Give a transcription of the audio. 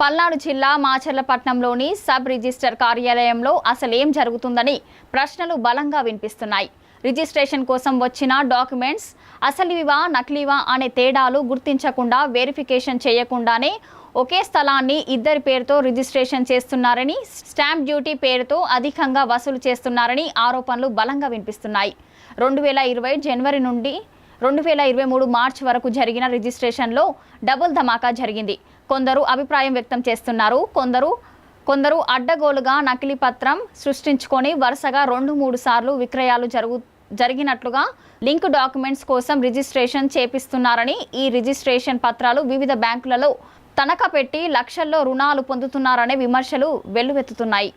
పల్నాడు జిల్లా మాచర్లపట్నంలోని sub register కార్యాలయంలో అసలేం జరుగుతుందని ప్రశ్నలు బలంగా వినిపిస్తున్నాయి. రిజిస్ట్రేషన్ కోసం వచ్చిన డాక్యుమెంట్స్ అసలువా నకిలీవా అనే తేడాలు గుర్తించకుండా వెరిఫికేషన్ చేయకుండానే ఒకే స్థలాన్ని ఇద్దరి పేరుతో రిజిస్ట్రేషన్ చేస్తున్నారని స్టాంప్ డ్యూటీ పేరుతో అధికంగా వసూలు చేస్తున్నారని ఆరోపణలు బలంగా వినిపిస్తున్నాయి. రెండు వేల ఇరవై జనవరి నుండి రెండు వేల ఇరవై మూడు మార్చ్ వరకు జరిగిన రిజిస్ట్రేషన్లో డబుల్ ధమాకా జరిగింది. కొందరు అభిప్రాయం వ్యక్తం చేస్తున్నారు. కొందరు కొందరు అడ్డగోలుగా నకిలీ పత్రం సృష్టించుకొని వరుసగా రెండు మూడు సార్లు విక్రయాలు జరుగు జరిగినట్లుగా లింక్ డాక్యుమెంట్స్ కోసం రిజిస్ట్రేషన్ చేపిస్తున్నారని ఈ రిజిస్ట్రేషన్ పత్రాలు వివిధ బ్యాంకులలో తనఖా పెట్టి లక్షల్లో రుణాలు పొందుతున్నారనే విమర్శలు వెల్లువెత్తుతున్నాయి.